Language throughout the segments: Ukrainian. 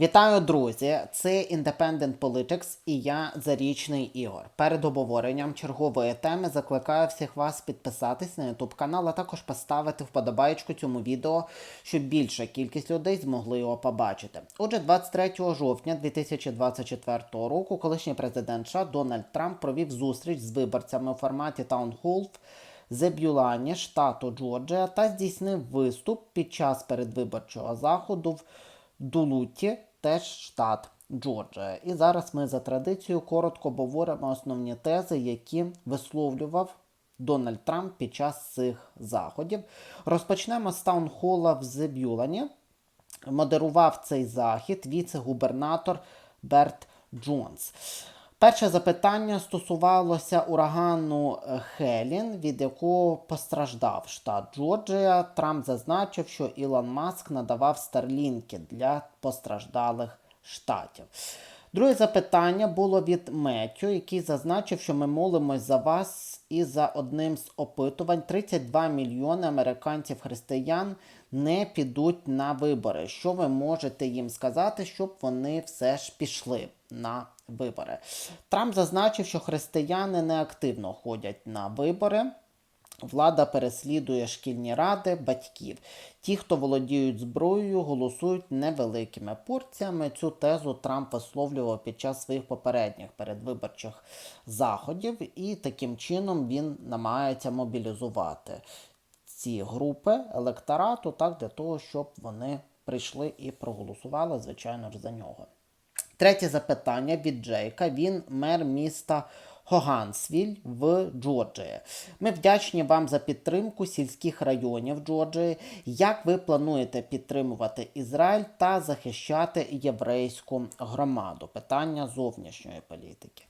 Вітаю, друзі! Це Independent Politics і я Зарічний Ігор. Перед обговоренням чергової теми закликаю всіх вас підписатись на YouTube канал, а також поставити вподобайку цьому відео, щоб більша кількість людей змогли його побачити. Отже, 23 жовтня 2024 року колишній президент США Дональд Трамп провів зустріч з виборцями у форматі в Зеб'юлані, штату Джорджія, та здійснив виступ під час передвиборчого заходу в Дулуті, теж штат Джорджія. І зараз ми за традицією коротко обговоримо основні тези, які висловлював Дональд Трамп під час цих заходів. Розпочнемо з таунхола в Зеб'юлані. Модерував цей захід віце-губернатор Берт Джонс. Перше запитання стосувалося урагану е, Хелін, від якого постраждав штат Джорджія. Трамп зазначив, що Ілон Маск надавав старлінки для постраждалих штатів. Друге запитання було від Меттю, який зазначив, що ми молимось за вас, і за одним з опитувань 32 мільйони американців-християн не підуть на вибори. Що ви можете їм сказати, щоб вони все ж пішли на вибори? Трамп зазначив, що християни неактивно ходять на вибори. Влада переслідує шкільні ради батьків. Ті, хто володіють зброєю, голосують невеликими порціями. Цю тезу Трамп висловлював під час своїх попередніх передвиборчих заходів, і таким чином він намагається мобілізувати ці групи електорату так для того, щоб вони прийшли і проголосували, звичайно ж, за нього. Третє запитання від Джейка. Він мер міста Хогансвіль в Джорджії. Ми вдячні вам за підтримку сільських районів Джорджії. Як ви плануєте підтримувати Ізраїль та захищати єврейську громаду? Питання зовнішньої політики.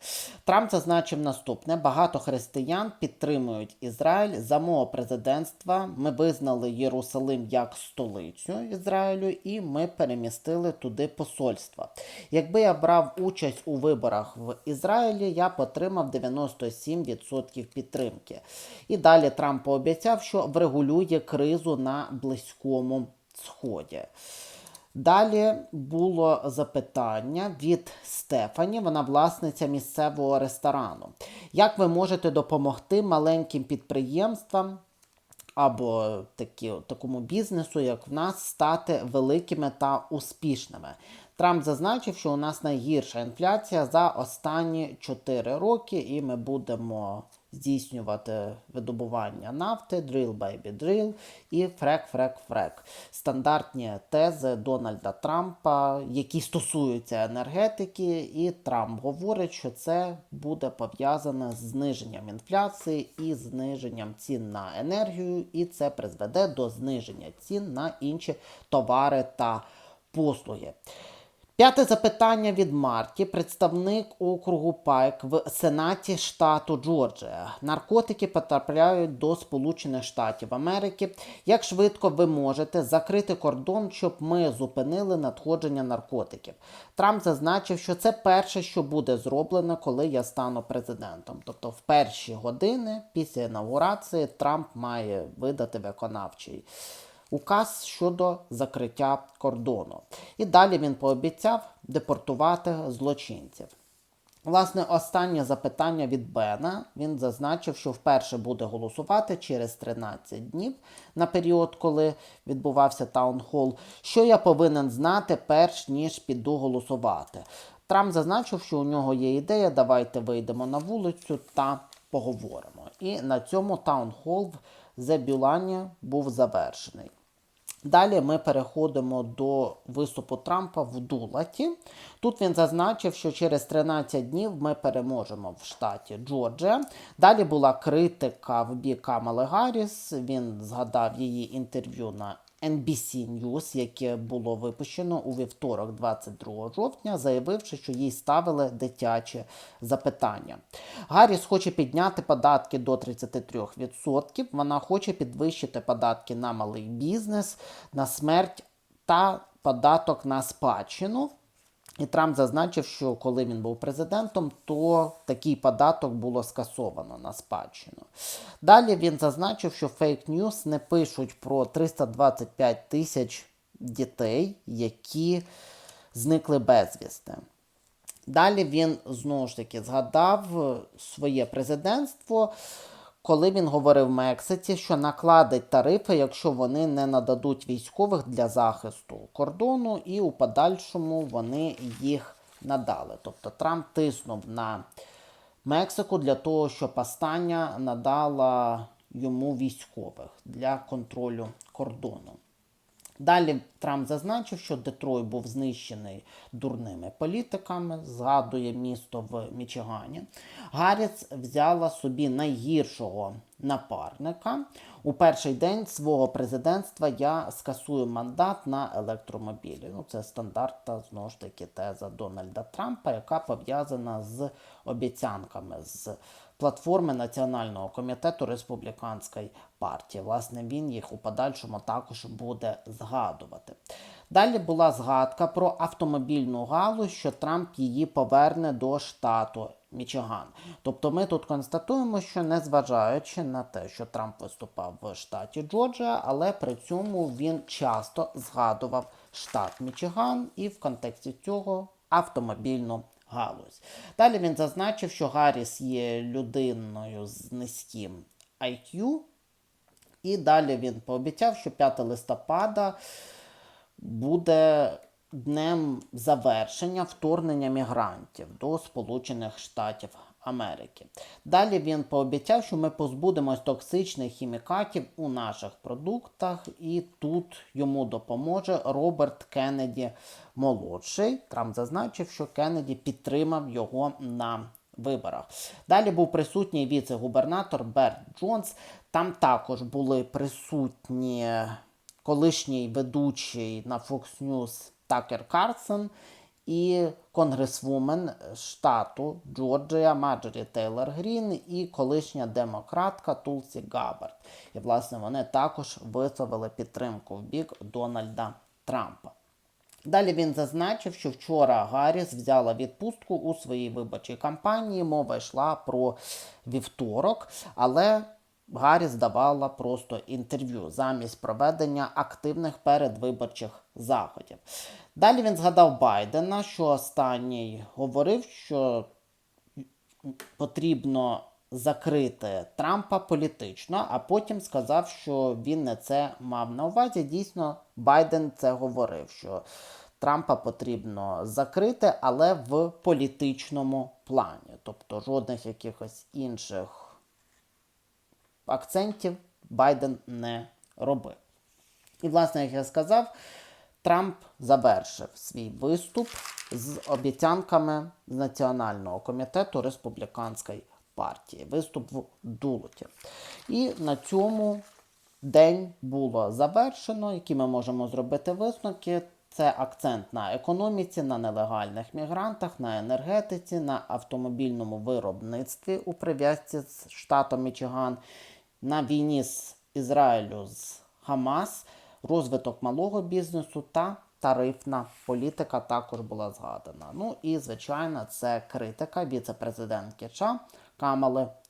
Трамп зазначив наступне: багато християн підтримують Ізраїль. За мого президентства ми визнали Єрусалим як столицю Ізраїлю, і ми перемістили туди посольства. Якби я брав участь у виборах в Ізраїлі, я б отримав 97% підтримки. І далі Трамп пообіцяв, що врегулює кризу на Близькому Сході. Далі було запитання від Стефані, вона власниця місцевого ресторану. Як ви можете допомогти маленьким підприємствам або такі, такому бізнесу, як в нас, стати великими та успішними? Трамп зазначив, що у нас найгірша інфляція за останні 4 роки, і ми будемо здійснювати видобування нафти, drill baby drill і фрек, фрек, фрек. Стандартні тези Дональда Трампа, які стосуються енергетики, і Трамп говорить, що це буде пов'язане з зниженням інфляції і зниженням цін на енергію, і це призведе до зниження цін на інші товари та послуги. П'яте запитання від Марті, представник округу Пайк в Сенаті штату Джорджія. Наркотики потрапляють до Сполучених Штатів Америки. Як швидко ви можете закрити кордон, щоб ми зупинили надходження наркотиків? Трамп зазначив, що це перше, що буде зроблено, коли я стану президентом. Тобто, в перші години після інаугурації Трамп має видати виконавчий указ щодо закриття кордону. І далі він пообіцяв депортувати злочинців. Власне, останнє запитання від Бена. Він зазначив, що вперше буде голосувати через 13 днів на період, коли відбувався таунхол. Що я повинен знати, перш ніж піду голосувати. Трамп зазначив, що у нього є ідея. Давайте вийдемо на вулицю та поговоримо. І на цьому таунхол в Зебюлані був завершений. Далі ми переходимо до виступу Трампа в Дулаті. Тут він зазначив, що через 13 днів ми переможемо в штаті Джорджія. Далі була критика в бік Камали Гарріс. Він згадав її інтерв'ю на NBC News, яке було випущено у вівторок, 22 жовтня, заявивши, що їй ставили дитяче запитання. Гарріс хоче підняти податки до 33%. Вона хоче підвищити податки на малий бізнес, на смерть та податок на спадщину. І Трамп зазначив, що коли він був президентом, то такий податок було скасовано на спадщину. Далі він зазначив, що фейк ньюс не пишуть про 325 тисяч дітей, які зникли безвісти. Далі він знову ж таки згадав своє президентство, коли він говорив Мексиці, що накладить тарифи, якщо вони не нададуть військових для захисту кордону, і у подальшому вони їх надали. Тобто Трамп тиснув на Мексику для того, щоб остання надала йому військових для контролю кордону. Далі Трамп зазначив, що Детрой був знищений дурними політиками, згадує місто в Мічигані. Гарріс взяла собі найгіршого напарника. У перший день свого президентства я скасую мандат на електромобілі. Ну, це стандартна знову ж таки теза Дональда Трампа, яка пов'язана з обіцянками з платформи Національного комітету республіканської партії. Власне, він їх у подальшому також буде згадувати. Далі була згадка про автомобільну галузь, що Трамп її поверне до штату Мічиган. Тобто ми тут констатуємо, що незважаючи на те, що Трамп виступав в штаті Джорджія, але при цьому він часто згадував штат Мічиган і в контексті цього автомобільну галузь. Далі він зазначив, що Гарріс є людиною з низьким IQ, і далі він пообіцяв, що 5 листопада буде днем завершення вторгнення мігрантів до Сполучених Штатів Америки. Далі він пообіцяв, що ми позбудемось токсичних хімікатів у наших продуктах, і тут йому допоможе Роберт Кеннеді молодший. Трамп зазначив, що Кеннеді підтримав його на виборах. Далі був присутній віце-губернатор Берт Джонс. Там також були присутні колишній ведучий на Fox News Такер Карсон і конгресвумен штату Джорджія Маджорі Тейлор Грін і колишня демократка Тулсі Габбард. І, власне, вони також висловили підтримку в бік Дональда Трампа. Далі він зазначив, що вчора Гарріс взяла відпустку у своїй виборчій кампанії. Мова йшла про вівторок, але Гарріс давала просто інтерв'ю замість проведення активних передвиборчих заходів. Далі він згадав Байдена, що останній говорив, що потрібно закрити Трампа політично, а потім сказав, що він не це мав на увазі. Дійсно, Байден це говорив, що Трампа потрібно закрити, але в політичному плані. Тобто жодних якихось інших акцентів Байден не робив. І, власне, як я сказав, Трамп завершив свій виступ з обіцянками з Національного комітету республіканської партії. Виступ в Дулоті. І на цьому день було завершено, які ми можемо зробити висновки. Це акцент на економіці, на нелегальних мігрантах, на енергетиці, на автомобільному виробництві у прив'язці з штатом Мічиган, на війні з Ізраїлю з Хамас, розвиток малого бізнесу та тарифна політика також була згадана. Ну і, звичайно, це критика віце-президентки Ча Камали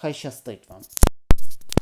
Хай щастить вам!